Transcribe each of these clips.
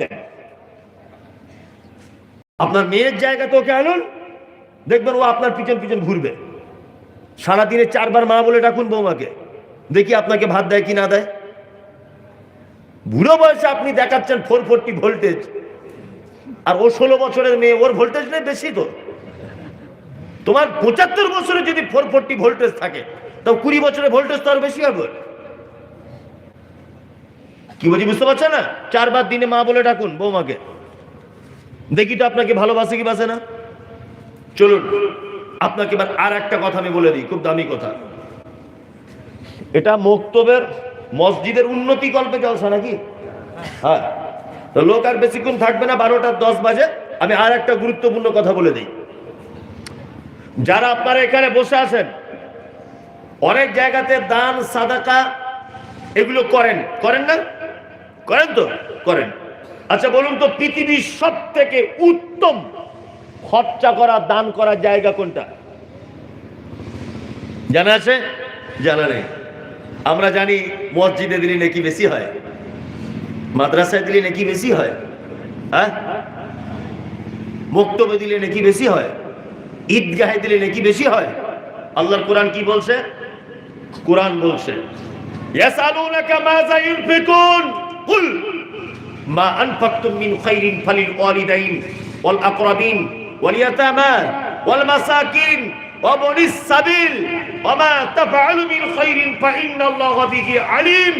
পারতেন আপনার মেয়ের জায়গা তো ওকে আনুন, দেখবেন ও আপনার পিছন পিছন ঘুরবে। সারাদিনে চারবার মা বলে ডাকুন বৌমাকে, দেখি আপনাকে ভাত দেয় কি না দেয়। বুড়ো বয়সে আপনি দেখাচ্ছেন ফোর ফোরটি ভোল্টেজ, আর ও ষোলো বছরের মেয়ে, ওর ভোল্টেজ নেই বেশি তো। তোমার পঁচাত্তর বছরে যদি ফোর ফোরটি ভোল্টেজ থাকে তো কুড়ি বছরের ভোল্টেজ তো আর বেশি হবে। কি বলছি, বুঝতে পারছেন না? চারবার দিনে মা বলে ডাকুন বৌমাকে। দেখি তো আপনাকে ভালোবাসে কি বাসে না? চলুন, আপনাকে এবার আর একটা কথা আমি বলে দিই, খুব দামি কথা। এটা মক্তবের মসজিদের উন্নতি কল্পে জলসা নাকি? হ্যাঁ। লোক আর বেশিক্ষণ থাকবে না বারোটার দশ বাজে। আমি আর একটা গুরুত্বপূর্ণ কথা বলে দিই। যারা আপনারা এখানে বসে আছেন, অনেক জায়গাতে দান, সাদাকা এগুলো করেন। করেন না? করেন তো? করেন। আচ্ছা বলুন তো, পৃথিবীর সব থেকে উত্তম খরচা করা, দান করার জায়গা কোনটা? জানা আছে? জানা নেই। আমরা জানি, মসজিদে দিলে নাকি বেশি হয়? মাদ্রাসায় দিলে নাকি বেশি হয়? হ্যাঁ? বক্তব্য দিলে নাকি বেশি হয়? ঈদগাহে দিলে নাকি বেশি হয়? আল্লাহর কোরআন কি বলছে? কোরআন বলছে, ইয়াসালুনাকা মাযা ইউনফিকুন কুল মা আনফাকতুম মিন খাইরিন ফালিল ওয়ালিদাইন ওয়াল আকরাবিন ওয়াল ইয়াতামা ওয়াল মাসাকিন وابن السبيل وما تفعلوا من خير فإن الله به عليم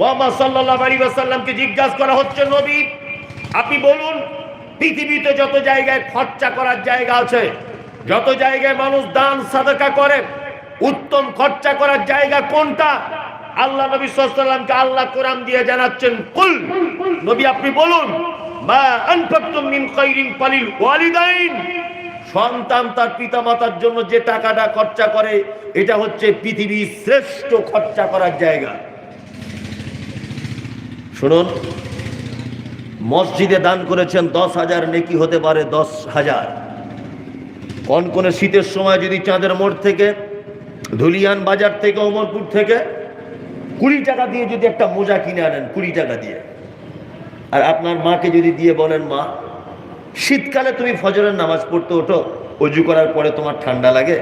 মোহাম্মদ সাল্লাল্লাহু আলাইহি ওয়াসাল্লামকে জিজ্ঞাসা করা হচ্ছে নবী আপনি বলুন পৃথিবীতে যত জায়গায় খরচা করার জায়গা আছে যত জায়গায় মানুষ দান সাদাকা করে উত্তম খরচা করার জায়গা কোনটা আল্লাহ নবী সাল্লামকে আল্লাহ কোরআন দিয়ে জানাচ্ছেন, কুল, নবী আপনি বলুন, মা আনফাকতুম মিন খাইরিন ফালিল ওয়ালিদাইন। সন্তান তার পিতামাতার জন্য যে টাকাটা খরচা করে, এটা হচ্ছে পৃথিবীর শ্রেষ্ঠ খরচা করার জায়গা। শুনুন, মসজিদে দান করেছেন দশ হাজার, নেকি হতে পারে দশ হাজার। কনকনে শীতের সময় যদি চাঁদের মোড় থেকে, ধুলিয়ান বাজার থেকে অমরপুর থেকে কুড়ি টাকা দিয়ে যদি একটা মোজা কিনে আনেন, কুড়ি টাকা দিয়ে। আর আপনার মাকে যদি দিয়ে বলেন, মা, শীতকালে তুমি ফজরের নামাজ পড়তে ওঠো, অজু করার পরে তোমার ঠান্ডা লাগে।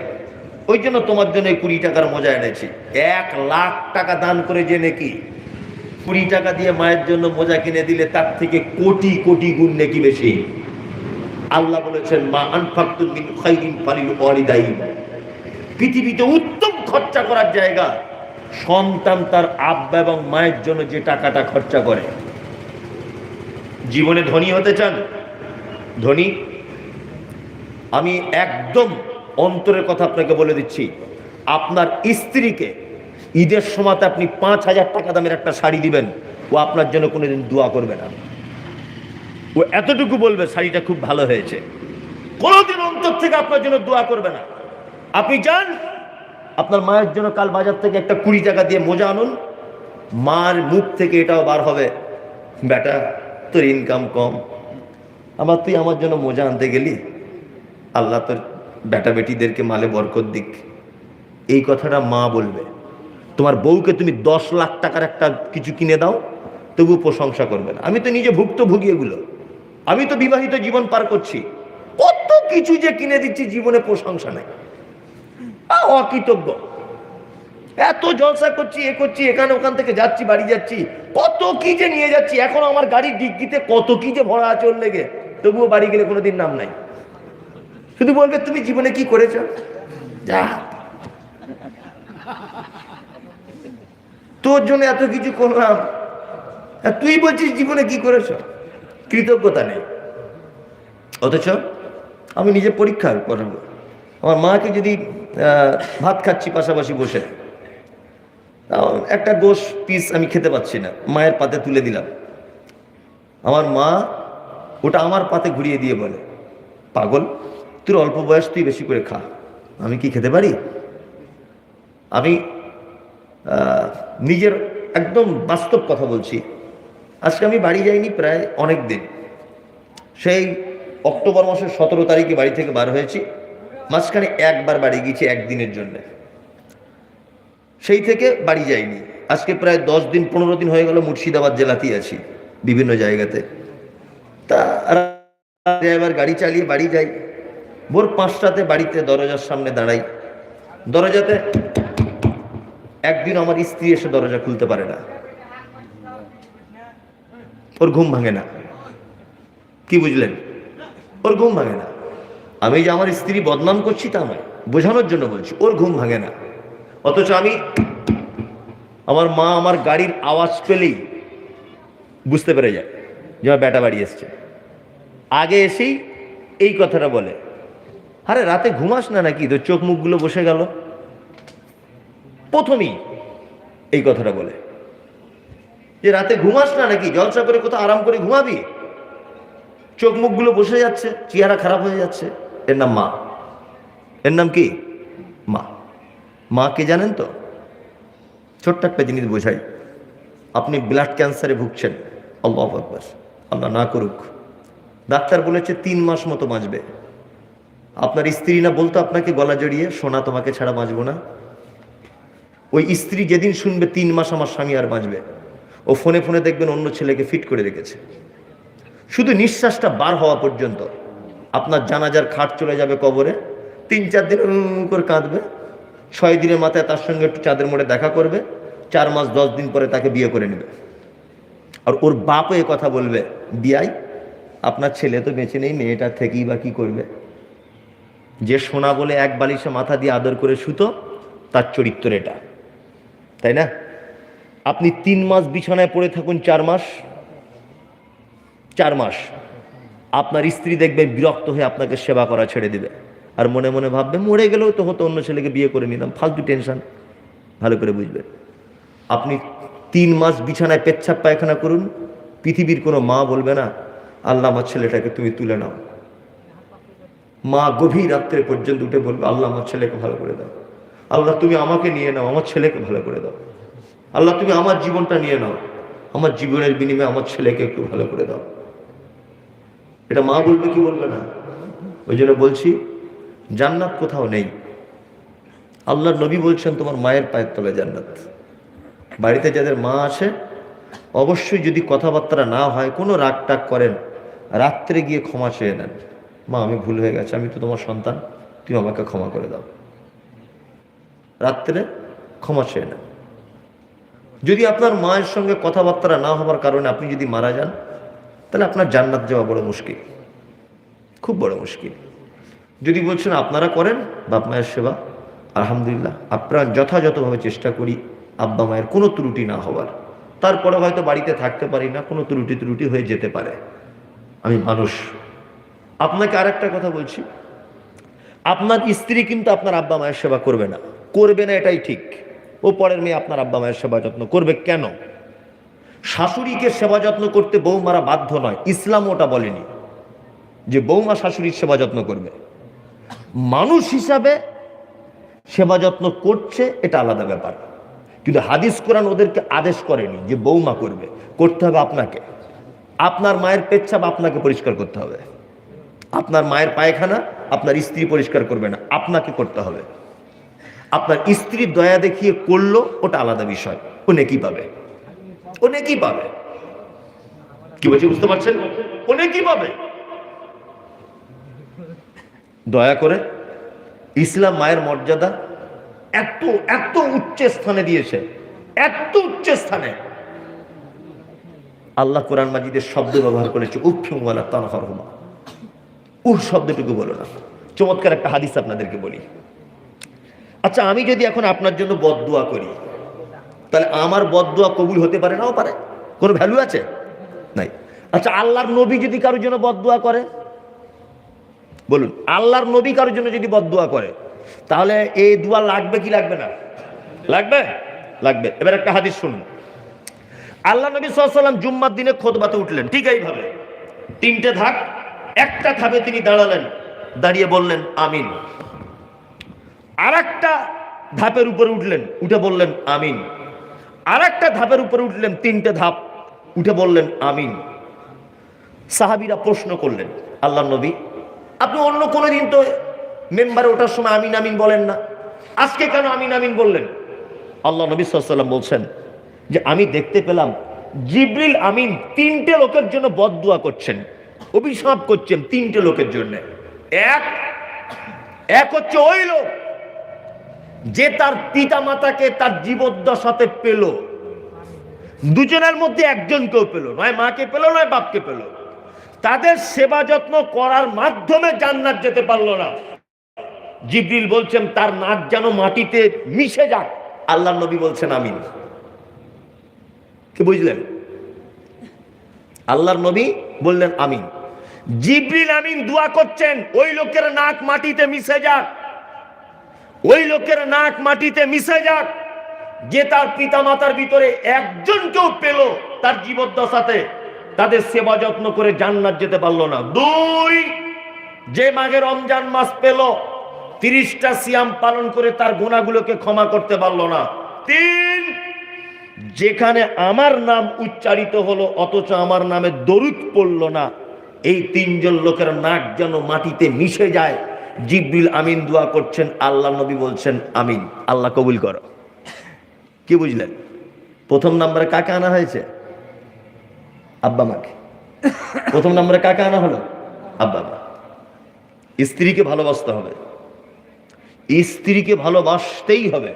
ওই জন্য তোমার জন্য কুড়ি টাকার মজা এনেছি। এক লাখ টাকা দান করে যে নাকি। কুড়ি টাকা দিয়ে মায়ের জন্য মোজা কিনে দিলে তার থেকে কোটি কোটি গুণ নাকি বেশি। আল্লাহ বলেছেন, মা আনফাক্তুল পৃথিবীতে উত্তম খরচা করার জায়গা। সন্তান তার আব্বা এবং মায়ের জন্য যে টাকাটা খরচা করে। জীবনে ধনী হতে চান? ধনী? আমি একদম অন্তরের কথা আপনাকে বলে দিচ্ছি। আপনার স্ত্রীকে ঈদের সময়তে আপনি পাঁচ হাজার টাকা দামের একটা শাড়ি দিবেন, ও আপনার জন্য কোনোদিন দোয়া করবে না। ও এতটুকু বলবে, শাড়িটা খুব ভালো হয়েছে। কোনোদিন অন্তর থেকে আপনার জন্য দোয়া করবে না। আপনি যান আপনার মায়ের জন্য কাল বাজার থেকে একটা কুড়ি টাকা দিয়ে মোজা আনুন। মার মুখ থেকে এটাও বার হবে। বেটা তোর ইনকাম কম। আমার তুই আমার জন্য মোজা আনতে গেলি? আল্লাহ তোর বেটা বেটিদেরকে মালে বরকত দিক। এই কথাটা মা বলবে। তোমার বউকে তুমি দশ লাখ টাকার একটা কিছু কিনে দাও তবু প্রশংসা করবে না। আমি তো নিজে ভুক্তভোগী এগুলো। আমি তো বিবাহিত জীবন পার করছি। কত কিছু যে কিনে দিচ্ছি, জীবনে প্রশংসা নেই। অকৃতজ্ঞ। এত জলসা করছি, এ করছি, এখানে ওখান থেকে যাচ্ছি, বাড়ি যাচ্ছি, কত কি যে নিয়ে যাচ্ছি, এখন আমার গাড়ির ডিগ্গিতে কত কি যে ভরা আছে ওর লেগে, তবুও বাড়ি গেলে কোনোদিন নাম নাই। শুধু বলবে, তুমি জীবনে কি করেছ? যা। তোর জন্য এত কিছু করলাম তুই বলছিস জীবনে কি করেছ? কৃতজ্ঞতা নেই। অথচ আমি নিজে পরীক্ষা করাবো। আমার মাকে যদি ভাত খাচ্ছি পাশাপাশি বসে। একটা গোশ পিস আমি খেতে পাচ্ছি না, মায়ের পাতে তুলে দিলাম। আমার মা ওটা আমার পাতে ঘুরিয়ে দিয়ে বলে, পাগল, তোর অল্প বয়স, তুই বেশি করে খা। আমি কি খেতে পারি? আমি নিজের একদম বাস্তব কথা বলছি। আজকে আমি বাড়ি যাইনি প্রায় অনেক দিন সেই অক্টোবর মাসের সতেরো তারিখে বাড়ি থেকে বার হয়েছি। মাঝখানে একবার বাড়ি গিয়েছি একদিনের জন্য। সেই থেকে বাড়ি যাইনি। আজকে প্রায় দশ দিন, পনেরো দিন হয়ে গেল মুর্শিদাবাদ জেলাতেই আছি বিভিন্ন জায়গাতে। তা গাড়ি চালিয়ে বাড়ি যাই। ভোর পাঁচটাতে বাড়িতে দরজার সামনে দাঁড়াই। দরজাতে একদিন আমার স্ত্রী এসে দরজা খুলতে পারে না। ওর ঘুম ভাঙে না। কি বুঝলেন? ওর ঘুম ভাঙে না। আমি যে আমার স্ত্রী বদনাম করছি তা নয়, বোঝানোর জন্য বলছি, ওর ঘুম ভাঙে না। অথচ আমি আমার মা আমার গাড়ির আওয়াজ পেলেই বুঝতে পেরে যায় যে আমার বেটা বাড়ি এসছে। আগে এসেই এই কথাটা বলে, আরে, রাতে ঘুমাস না নাকি? তোর চোখ মুখগুলো বসে গেল। প্রথমেই এই কথাটা বলে, যে রাতে ঘুমাস না নাকি? জলসা করে কোথাও আরাম করে ঘুমাবি? চোখ মুখগুলো বসে যাচ্ছে, চেহারা খারাপ হয়ে যাচ্ছে। এর নাম মা। এর নাম কি? মা। মা কে জানেন তো? ছোট্ট একটা জিনিস বোঝাই। আপনি ব্লাড ক্যান্সারে ভুগছেন। আল্লাহ আকবর। আল্লাহ না করুক। ডাক্তার বলেছে তিন মাস মতো বাঁচবে। আপনার স্ত্রী না বলতো আপনাকে গলা জড়িয়ে, সোনা তোমাকে ছাড়া বাঁচবো না? ওই স্ত্রী যেদিন শুনবে তিন মাস আমার স্বামী আর বাঁচবে। ও ফোনে ফোনে দেখবেন অন্য ছেলেকে ফিট করে রেখেছে। শুধু নিঃশ্বাসটা বার হওয়া পর্যন্ত। আপনার জানাজার খাট চলে যাবে কবরে, তিন চার দিন করে কাঁদবে। ছয় দিনের মাথায় তার সঙ্গে একটু চাঁদের মোড়ে দেখা করবে, চার মাস, দশ দিন পরে তাকে বিয়ে করে নেবে। আর ওর বাপও এ কথা বলবে, বিয়াই, আপনার ছেলে তো বেঁচে নেই, মেয়েটা থেকেই বা কি করবে? যে সোনা বলে এক বালিশে মাথা দিয়ে আদর করে শুতো, তার চরিত্র এটা। তাই না? আপনি তিন মাস বিছানায় পড়ে থাকুন চার মাস চার মাস। আপনার স্ত্রী দেখবে বিরক্ত হয়ে আপনাকে সেবা করা ছেড়ে দিবে। আর মনে মনে ভাববে, মরে গেলেও তো হতো অন্য ছেলেকে বিয়ে করে নিলাম ফালতু টেনশন। ভালো করে বুঝবেন আপনি তিন মাস বিছানায় পেচ্ছাপ পায়খানা করুন, পৃথিবীর কোনো মা বলবে না, আল্লাহ আমার ছেলেটাকে তুমি তুলে নাও। মা গভীর রাত্রে পর্যন্ত উঠে বলবে, আল্লাহ আমার ছেলেকে ভালো করে দাও। আল্লাহ তুমি আমাকে নিয়ে নাও, আমার ছেলেকে ভালো করে দাও। আল্লাহ তুমি আমার জীবনটা নিয়ে নাও, আমার জীবনের বিনিময়ে আমার ছেলেকে একটু ভালো করে দাও। এটা মা বলবে, কি বলবে না? ওই জন্য বলছি, জান্নাত কোথাও নেই। আল্লাহ নবী বলছেন, তোমার মায়ের পায়ের তলায় জান্নাত। বাড়িতে যাদের মা আছে, অবশ্যই যদি কথাবার্তা না হয়, কোনো রাগ টাগ করেন, রাত্রে গিয়ে ক্ষমা চেয়ে নেন। মা, আমি ভুল হয়ে গেছে, আমি তো তোমার সন্তান, তুমি আমাকে ক্ষমা করে দাও। রাত্রে ক্ষমা চেয়ে নেন। যদি আপনার মায়ের সঙ্গে কথাবার্তা না হবার কারণে আপনি যদি মারা যান তাহলে আপনার জান্নাত যাওয়া বড় মুশকিল। খুব বড় মুশকিল। যদি বলছেন, আপনারা করেন, বাপ মায়ের সেবা। আলহামদুলিল্লাহ, আপনারা যথাযথভাবে চেষ্টা করি আব্বা মায়ের কোনো ত্রুটি না হওয়ার। তারপরে হয়তো বাড়িতে থাকতে পারি না, কোনো ত্রুটি ত্রুটি হয়ে যেতে পারে। আমি মানুষ। আপনাকে আরেকটা কথা বলছি। আপনার স্ত্রী কিন্তু আপনার আব্বা মায়ের সেবা করবে না। করবে না এটাই ঠিক। ও পরের মেয়ে আপনার আব্বা মায়ের সেবা যত্ন করবে কেন? শাশুড়িকে সেবা যত্ন করতে বৌমারা বাধ্য নয়। ইসলাম ওটা বলেনি যে বৌমা শাশুড়ির সেবা যত্ন করবে। মানুষ হিসাবে সেবা যত্ন করছে, এটা আলাদা ব্যাপার। কিন্তু হাদিস কোরআন ওদেরকে আদেশ করেনি যে বৌমা করবে। করতে হবে আপনাকে। আপনার মায়ের পেচ্ছাপ আপনাকে পরিষ্কার করতে হবে। আপনার মায়ের পায়খানা আপনার স্ত্রী পরিষ্কার করবে না। আপনাকে করতে হবে। আপনার স্ত্রীর দয়া দেখিয়ে করল, ওটা আলাদা বিষয়। ও নেকি পাবে। ও নেকি পাবে কি বলছি, বুঝতে পারছেন? ও নেকি পাবে দয়া করে ইসলাম মায়ের মর্যাদা এত এত উচ্চ স্থানে দিয়েছে, এত উচ্চ স্থানে। আল্লাহ কোরআন মাজিদের শব্দ ব্যবহার করেছে উফিউমালা তানহর হুমা। উহ শব্দটুকু বলো না। চমৎকার একটা হাদিস আপনাদেরকে বলি। আচ্ছা আমি যদি এখন আপনার জন্য বদদুয়া করি তাহলে আমার বদদুয়া কবুল হতে পারে নাও পারে? কোনো ভ্যালু আছে? নাই। আচ্ছা আল্লাহর নবী যদি কারোর জন্য বদদুয়া করে? বলুন, আল্লাহর নবী কারোর জন্য যদি বদদুয়া করে, তাহলে এই দোয়া লাগবে কি লাগবে না? লাগবে? লাগবে। এবার একটা হাদিস শুনুন। আল্লাহ নবী সাল্লাম জুম্মার দিনে খোদবাতে উঠলেন, ঠিক এইভাবে। তিনটে ধাপ, একটা ধাপে তিনি দাঁড়ালেন, দাঁড়িয়ে বললেন, আমিন। আর একটা ধাপের উপরে উঠলেন, উঠে বললেন, আমিন। আর একটা ধাপের উপরে উঠলেন, তিনটে ধাপ। উঠে বললেন, আমিন। সাহাবিরা প্রশ্ন করলেন আল্লাহ নবী, আপনি অন্য কোনো দিন তো মেম্বারে ওঠার সময় আমিন আমিন বলেন না। আজকে কেন আমিন আমিন বললেন? আল্লাহ নবী সাল্লাম বলছেন যে, আমি দেখতে পেলাম জিব্রিল আমিন তিনটে লোকের জন্য বদদুয়া করছেন, অভিশাপ করছেন তিনটে লোকের জন্য। এক এক হচ্ছে ওই লোক যে তার পিতা মাতাকে তার জীবদ্দশাতে পেল, দুজনের মধ্যে একজনকেও পেল, নয় মাকে পেল, নয় বাপকে পেল। তাদের সেবা যত্ন করার মাধ্যমে জান্নাত যেতে পারল না। জিবরিল বলছেন, তার নাক যেন মাটিতে মিশে যাক। আল্লাহ নবী বলছেন, আমিন। কি বুঝলেন? আল্লাহর নবী বললেন, আমিন। জিবরিল আমিন দোয়া করছেন, ওই লোকের নাক মাটিতে মিশে যাক। ওই লোকের নাক মাটিতে মিশে যাক, যে তার পিতা মাতার ভিতরে একজনকেও পেল তার জীবদ্দশাতে, তাদের সেবা যত্ন করে জান্নাত যেতে পারল না। দুই, যে মাঘে রমজান মাস পেল, তিরিশটা সিয়াম পালন করে তার গুণাগুলোকে ক্ষমা করতে পারল না। তিন, যেখানে আমার নাম উচ্চারিত হলো, অথচ আমার নামে দরুদ পড়ল না, এই তিনজন লোকের নাক যেন মাটিতে মিশে যায়। জিব্রিল আমিন দোয়া করছেন আল্লাহ নবী বলছেন, আমিন। আল্লাহ কবুল করো। কি বুঝলেন? প্রথম নম্বরে কাকে আনা হয়েছে? আব্বা মাকে। প্রথম নম্বরে কাকে আনা হলো? আব্বা মা। স্ত্রীকে ভালোবাসতে হবে। স্ত্রীকে ভালোবাসতেই হবে।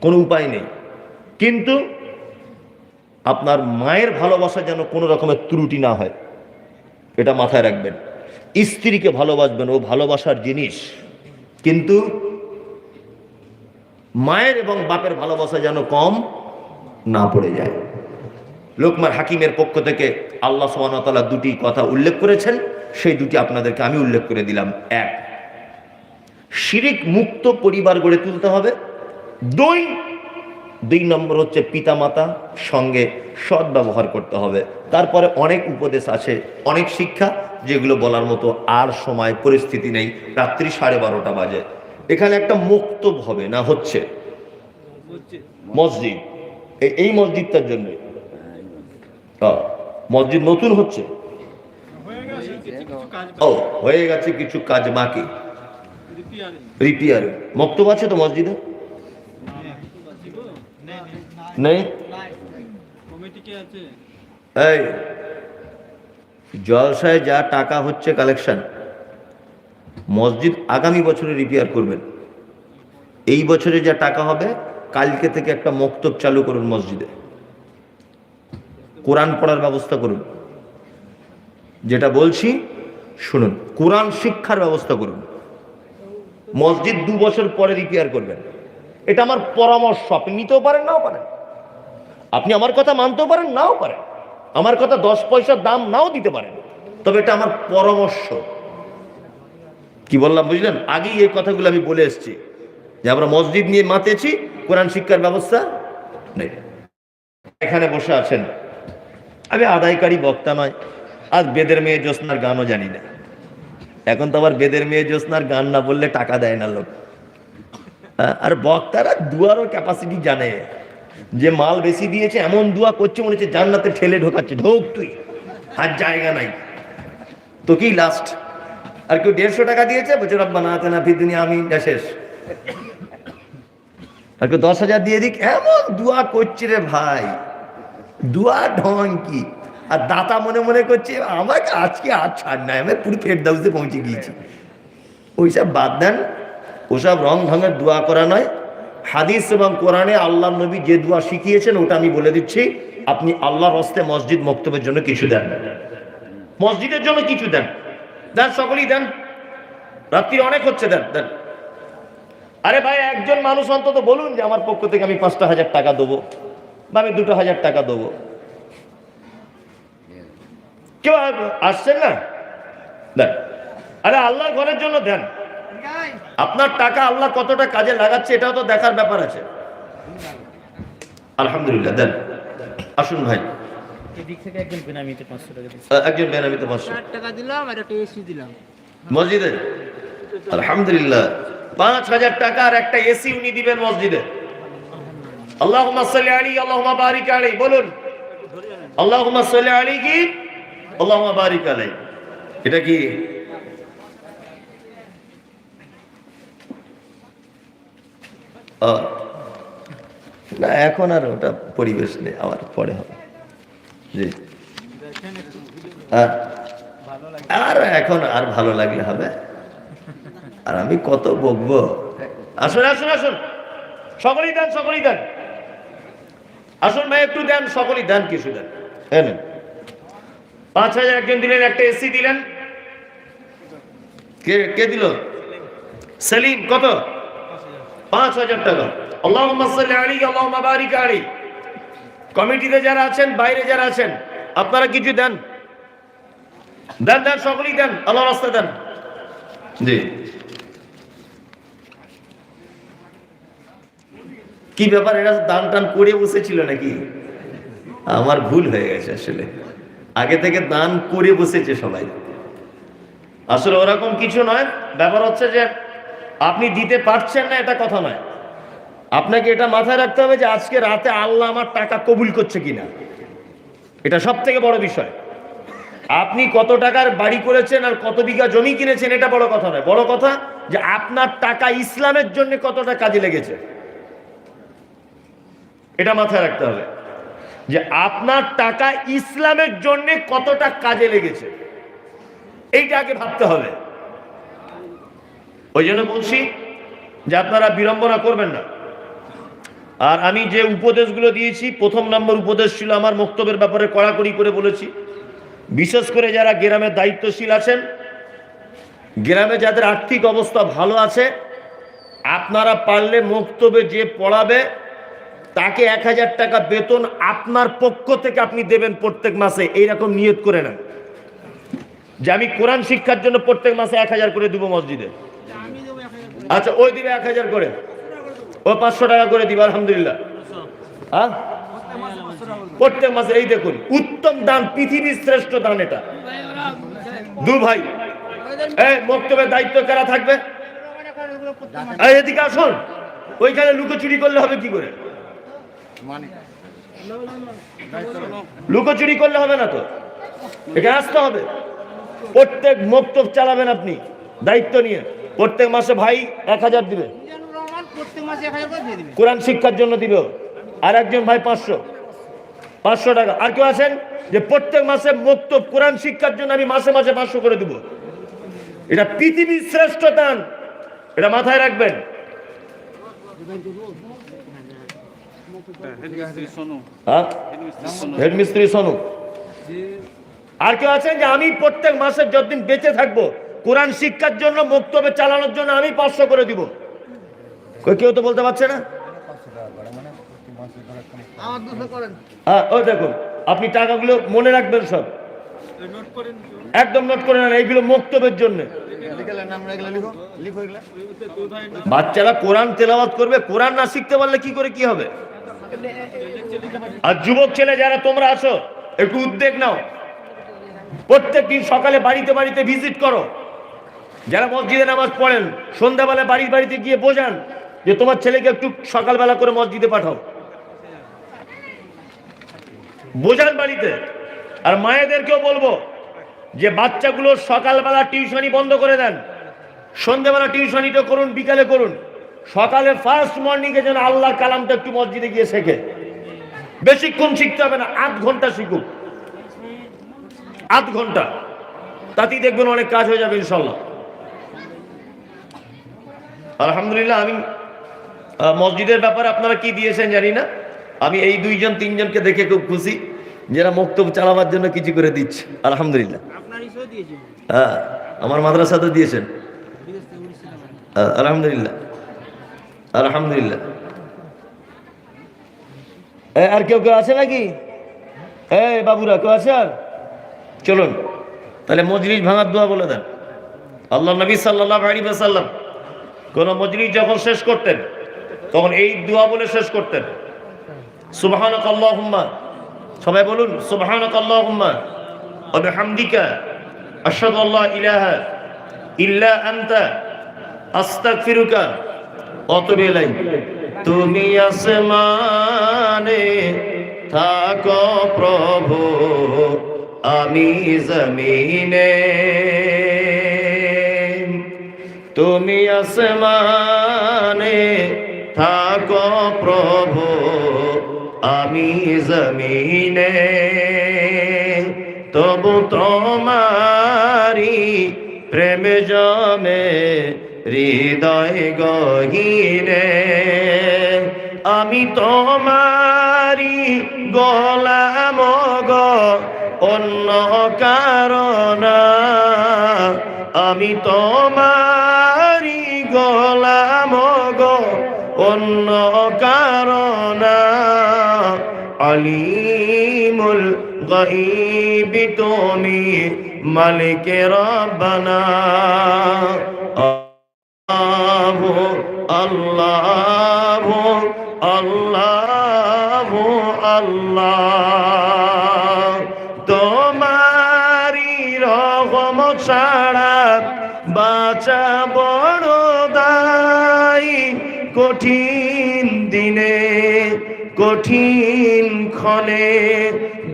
কোনো উপায় নেই। কিন্তু আপনার মায়ের ভালোবাসা যেন কোনো রকমের ত্রুটি না হয়, এটা মাথায় রাখবেন। স্ত্রীকে ভালোবাসবেন, ও ভালোবাসার জিনিস। কিন্তু মায়ের এবং বাপের ভালোবাসা যেন কম না পড়ে যায়। লোকমার হাকিমের পক্ষ থেকে আল্লাহ সোহানতালা দুটি কথা উল্লেখ করেছেন। সেই দুটি আপনাদেরকে আমি উল্লেখ করে দিলাম। এক, শিরিক মুক্ত পরিবার গড়ে তুলতে হবে। দুই দুই নম্বর হচ্ছে পিতামাতা সঙ্গে সৎ ব্যবহার করতে হবে। তারপরে অনেক উপদেশ আছে, অনেক শিক্ষা, যেগুলো বলার মতো আর সময়, পরিস্থিতি নেই, রাত্রি সাড়ে বারোটা বাজে। এখানে একটা মুক্তব হবে না হচ্ছে? মসজিদ। এই মসজিদটার জন্য। মসজিদ নতুন হচ্ছে? ও, হয়ে গেছে কিছু কাজ বাকি। রিপেয়ার। মক্তব আছে তো মসজিদে? নেই? এই, জলসায় যা টাকা হচ্ছে কালেকশন, মসজিদ আগামী বছরে রিপেয়ার করবেন। এই বছরে যা টাকা হবে, কালকে থেকে একটা মক্তব চালু করুন মসজিদে। কোরআন পড়ার ব্যবস্থা করুন। যেটা বলছি, শুনুন, কোরআন শিক্ষার ব্যবস্থা করুন। মসজিদ দু বছর পরে রিপেয়ার করবেন। এটা আমার পরামর্শ, আপনি নিতেও পারেন, নাও পারেন। আপনি আমার কথা মানতেও পারেন, নাও পারেন। আমার কথা দশ পয়সার দাম নাও দিতে পারেন। তবে এটা আমার পরামর্শ। কি বললাম, বুঝলেন? আগেই এই কথাগুলো আমি বলে এসেছি। যে আমরা মসজিদ নিয়ে মাতেছি, কোরআন শিক্ষার ব্যবস্থা নেই। এখানে বসে আছেন। আমি আদায়কারী বক্তা নয়। আজ বেদের মেয়ে জ্যোৎস্নার গানও জানি না। এখন তো আবার বেদের মেয়ে জ্যোৎস্নার গান না বললে টাকা দেয় না লোক। আর বক্তারা দুয়ারও ক্যাপাসিটি জানে। যে মাল বেশি দিয়েছে, এমন দুয়া করছে মনে হচ্ছে জান্নাতে ঠেলে ঢোকাচ্ছে। ঢোক তুই। আর জায়গা নাই। তো কি লাস্ট আর কেউ দেড়শো টাকা দিয়েছে? বলছে রব্বা না তেনা ফির দুনিয়া আমি শেষ। আর কেউ দশ হাজার দিয়ে দিক। এমন দুয়া করছে রে ভাই। দুয়া ঢং কি? আর দাতা মনে মনে করছে, আমাকে আজকে আর ছাড় নাই আমি পুরো ফের দাউসে পৌঁছে গিয়েছি। ওইসব বাদ দেন। ওসব রং ঢঙের দোয়া করা নয়। হাদিস এবং কোরআনে আল্লাহ নবী যে দোয়া শিখিয়েছেন, ওটা আমি বলে দিচ্ছি, আপনি আল্লাহর হস্তে মসজিদ মক্তবের জন্য কিছু দেন। মসজিদের জন্য কিছু দেন। দেন, সকলেই দেন। রাত্রি অনেক হচ্ছে, দেন দেন। আরে ভাই, একজন মানুষ অন্তত বলুন যে, আমার পক্ষ থেকে আমি পাঁচটা হাজার টাকা দেবো বা আমি দুটো হাজার টাকা দেবো। কেউ আসছেন না? দেন। আরে আল্লাহর ঘরের জন্য দেন। আপনার টাকা আল্লাহ কতটা কাজে লাগাচ্ছে এটাও তো দেখার ব্যাপার আছে। আলহামদুলিল্লাহ দেন। আসুন ভাই। একজন বেনামিতে পাঁচশো টাকা দিলাম আর একটা এসি দিলাম। মসজিদে? আলহামদুলিল্লাহ। পাঁচ হাজার টাকা আর একটা এসি উনি দিবেন মসজিদে। আল্লাহ আলী আল্লাহ বারিক আলী বলুন। আল্লাহ আলী কি আল্লাহ বারিক আলী এটা কি না, এখন আর ওটা পরিবেশ নেই, আবার পরে হবে। জি। হ্যাঁ আর এখন আর ভালো লাগলে হবে। আর আমি কত বকবো। আসুন আসুন আসুন। সকলেই দেন সকলেই দেন। আসুন ভাই, একটু দেন, সকলেই দেন কিছু দেন। নেন। পাঁচ হাজার একজন দিলেন, একটা এসি দিলেন। কে কে দিল? সেলিম, কত? পাঁচ হাজার টাকা। আল্লাহ আলী আল্লাহ বারিক আলী কমিটিতে যারা আছেন বাইরে যারা আছেন আপনারা কিছু দেন? দেন দেন সকলেই দেন আল্লাহ রাস্তা দেন। জি। কি ব্যাপার এরা দান টান করে বসেছিল নাকি? আমার ভুল হয়ে গেছে আসলে। আগে থেকে দান করে বসেছে সবাই। আসলে ওরকম কিছু নয়। ব্যাপার হচ্ছে যে আপনি দিতে পারছেন না, এটা কথা নয়। আপনাকে এটা মাথায় রাখতে হবে যে আজকে রাতে আল্লাহ আমার টাকা কবুল করছে কিনা। এটা সব থেকে বড় বিষয়। আপনি কত টাকার বাড়ি করেছেন আর কত বিঘা জমি কিনেছেন, এটা বড় কথা নয়। বড় কথা যে আপনার টাকা ইসলামের জন্য কতটা কাজে লেগেছে। এটা মাথায় রাখতে হবে যে আপনার টাকা ইসলামের জন্য কতটা কাজে লেগেছে। এইটা আগে ভাবতে হবে। ওই জন্য বলছি যে আপনারা বিড়ম্বনা করবেন না। আর আমি যে উপদেশগুলো দিয়েছি, প্রথম নম্বর উপদেশ ছিল আমার বক্তব্যের ব্যাপারে কড়াকড়ি করে বলেছি। বিশেষ করে যারা গ্রামের দায়িত্বশীল আছেন, গ্রামে যাদের আর্থিক অবস্থা ভালো আছে, আপনারা পারলে মক্তবে যে পড়াবে, তাকে এক হাজার টাকা বেতন আপনার পক্ষ থেকে আপনি দেবেন প্রত্যেক মাসে, এইরকম নিয়ত করে নেন। যে আমি কোরআন শিক্ষার জন্য প্রত্যেক মাসে এক হাজার করে দেবো মসজিদে। আচ্ছা ওই দিবে এক হাজার করে। ও পাঁচশো টাকা করে দিব, আলহামদুলিল্লাহ। হ্যাঁ প্রত্যেক মাসে, এই দেখুন, উত্তম দান, পৃথিবীর শ্রেষ্ঠ দান এটা। দু ভাই বক্তব্যের দায়িত্ব কারা থাকবে? এদিকে আসুন, ওইখানে লুকোচুরি করলে হবে কি করে? লুকোচুরি করলে হবে না তো? এখানে আসতে হবে। প্রত্যেক মক্তব চালাবেন আপনি, দায়িত্ব নিয়ে। প্রত্যেক মাসে ভাই এক হাজার দিবে। কোরআন শিক্ষার জন্য দিবে। আর একজন ভাই পাঁচশো। পাঁচশো টাকা। আর কেউ আছেন? যে প্রত্যেক মাসে মুক্ত কোরআন শিক্ষার জন্য আমি মাসে মাসে পাঁচশো করে দিব। এটা পৃথিবীর শ্রেষ্ঠ দান। এটা মাথায় রাখবেন। হ্যাঁ? হেডমিস্ত্রি আর কেউ আছেন? যে আমি প্রত্যেক মাসে যতদিন বেঁচে থাকব কোরআন শিক্ষার জন্য বক্তব্য চালানোর জন্য আমি পাঁচশো করে দিব। কেউ তো বলতে পারছে না? হ্যাঁ ওই দেখুন আপনি টাকাগুলো মনে রাখবেন সব। একদম নোট করে নেন এইগুলো মক্তবের জন্য। বাচ্চারা কোরআন তেলাওয়াত করবে কোরআন না শিখতে পারলে কি করে কি হবে? আর যুবক ছেলে যারা তোমরা আছো একটু উদ্বেগ নাও। প্রত্যেক দিন সকালে বাড়িতে বাড়িতে ভিজিট করো। যারা মসজিদে নামাজ পড়েন, সন্ধ্যাবেলা বাড়ির বাড়িতে গিয়ে বোঝান যে তোমার ছেলেকে একটু সকালবেলা করে মসজিদে পাঠাও। বোঝান বাড়িতে। আর মায়েদেরকেও বলব যে বাচ্চাগুলো সকালবেলা টিউশনি বন্ধ করে দেন, সন্ধ্যেবেলা টিউশনিটা করুন, বিকালে করুন। সকালে ফার্স্ট মর্নিংয়ে যেন আল্লাহর কালামটা একটু মসজিদে গিয়ে শেখে। বেশিক্ষণ শিখতে হবে না, আধ ঘণ্টা শিখুক। আধ ঘণ্টা। তাতেই দেখবেন অনেক কাজ হয়ে যাবে ইনশাল্লাহ। আলহামদুলিল্লাহ আমি মসজিদের ব্যাপারে আপনারা কি দিয়েছেন জানি না। আমি এই দুইজন তিনজনকে দেখে খুব খুশি যারা মক্তব চালাবার জন্য কিছু করে দিচ্ছে। আলহামদুলিল্লাহ। হ্যাঁ আমার মাদ্রাসাতে দিয়েছেন। থেকে উড়িষ্যা থেকে। আহ, আলহামদুলিল্লাহ। আলহামদুলিল্লাহ। এ, আর কেউ কেউ আছে নাকি? এই বাবুরা কেউ আছে আর? চলুন তাহলে মজলিস ভাঙার দোয়া বলে দেন। আল্লাহ নবী সাল্লাহ আলী সাল্লাম কোন মজলিস যখন শেষ করতেন, তখন এই দোয়া বলে শেষ করতেন। সুবহানাক আল্লাহুম্মা সবাই বলুন সুবহানাক আল্লাহুম্মা ওয়া বিহামদিকা আশহাদু আল্লা ইলাহা ইল্লা আনতা আস্তাগফিরুকা আতুবু ইলাইক। তুমি আসমানে থাকো প্রভু, আমি জমিনে। তুমি আসমানে থাকো প্রভু, আমি জমিনে। তবু তোমারি প্রেম জমে, হৃদয় গহীনে। আমি তোমারি গোলাম গো অন্য কারণ আমি তোমারি অন্য কারণ আলিমুল তুমি মালিক রব্বানা। আল্লাহ আল্লাহ কঠিন দিনে, কঠিন ক্ষণে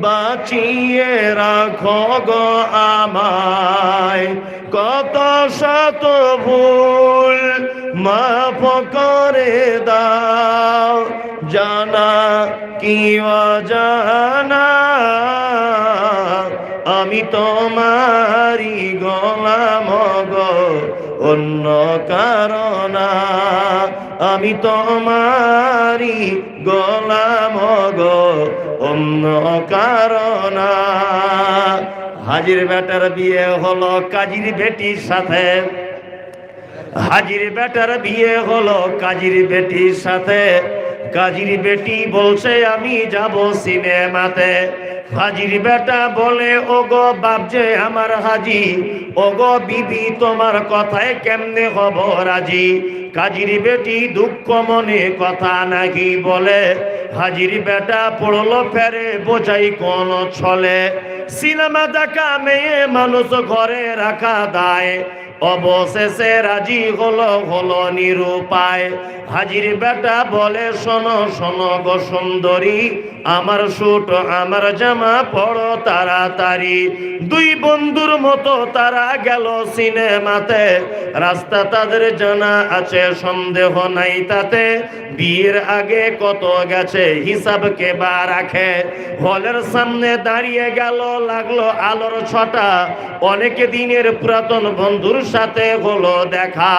বাঁচিয়ে রাখো গো আমায়। কত শত ভুল মাফ করে দাও, জানা কি জানা আমি তোমারি গোলাম গো, অন্য কারণ আমি তোমারি গোলাম গো, অন্য কারণ। হাজির বেটার বিয়ে হলো কাজীর বেটির সাথে। হাজির বেটার বিয়ে হলো কাজীর বেটির সাথে। কাজীর বেটি বলছে, আমি যাব সিনেমাতে। হাজির বেটা বলে ও গো বাপ যে আমার হাজি ও গো বিবি তোমার কথায় কেমনে হব রাজি? কাজীর বেটি দুঃখ মনে কথা নাকি বলে। হাজির বেটা পড়ল ফেরে, বোঝাই কোন ছলে। সিনেমা দেখা মেয়ে মানুষ ঘরে রাখা দায়। অবশেষে রাজি হলো হলো নিরুপায়। হাজির বেটা বলে, শোনো শোনো গো সুন্দরী, আমার সুট, আমার জামা পড়ো তাড়াতাড়ি। দুই বন্ধুর মতো তারা গেল সিনেমাতে। রাস্তা তাদের জানা আছে, সন্দেহ নাই তাতে। বিয়ের আগে কত গেছে, হিসাব কে বা রাখে। হলের সামনে দাঁড়িয়ে গেল, লাগল আলোর ছটা। অনেক দিনের পুরাতন বন্ধুর সাথে হলো দেখা।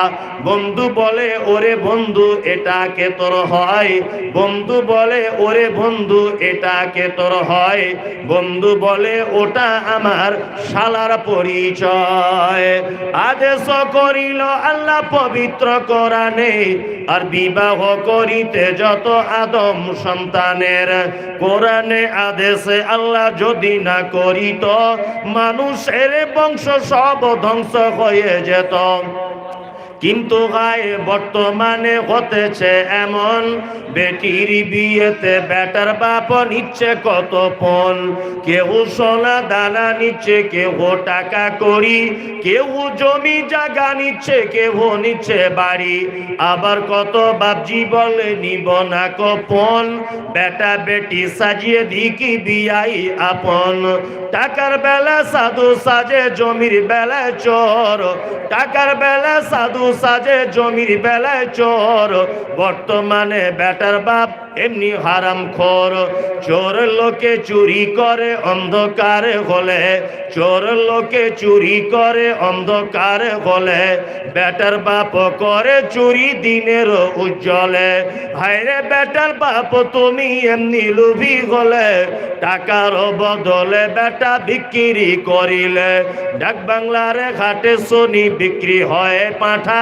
বন্ধু বলে, ওরে বন্ধু, এটা কে তোর হয়? বন্ধু বলে, ওরে বন্ধু, এটা কে তোর হয়? বন্ধু বলে, ওটা আমার শালার পরিচয়। আদেশ করিল আল্লাহ পবিত্র কোরআনে, আর বিবাহ করিতে যত আদম সন্তানের। কোরআনে আদেশে আল্লাহ যদি না করিত, মানুষের বংশ সব ধ্বংস হয়ে যেত কিন্তু গায়ে বর্তমানে হতেছে এমন। বেটির বিয়েতে বেটার বাপ নিচ্ছে কত পণ কেউ সোনা দানা নিচ্ছে কেউ টাকা করি কেউ জমি জায়গা নিচ্ছে কেউ নিচ্ছে বাড়ি। আবার কত বাপজি বলে, নিব না কপন। বেটা বেটি সাজিয়ে দিকি বিয়াই আপন। টাকার বেলা সাধু সাজে, জমির বেলা চোর। টাকার বেলা সাধু সাজে জমির বেলায় চোর, বর্তমানে বেটার বাপ এমনি হারাম খোর। চোর লোকে চুরি করে, অন্ধকারে হলে। চোর লোকে চুরি করে, অন্ধকারে হলে। বেটার বাপ করে চুরি দিনের উজ্জ্বলে। হায়রে বেটার বাপ, তুমি এমনি লুভি হলে টাকার বদলে বেটা বিক্রি করিলে। ডাক বাংলার ঘাটে শনি বিক্রি হয় পাঠা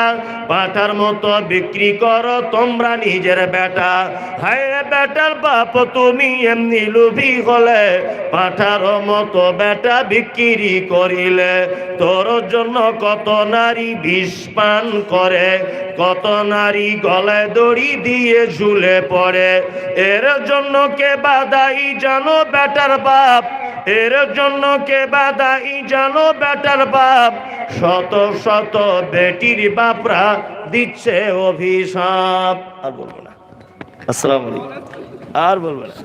পাঠার মতো বিক্রি করো তোমরা নিজের বেটা। হায় বেটার বাপ, তুমি এমনি লুভি হলে, পাঠার মতো বেটা বিক্রি করিলে। তোর জন্য কত নারী বিষ পান করে, কত নারী গলায় দড়ি দিয়ে ঝুলে পড়ে। এর জন্য কে বাদাই জানো বেটার বাপ? এর জন্য কে বাদাই জানো বেটার বাপ? শত শত বেটির বাপরা দিচ্ছে অভিশাপ। আর বলব না। আসসালামু আর বলব না।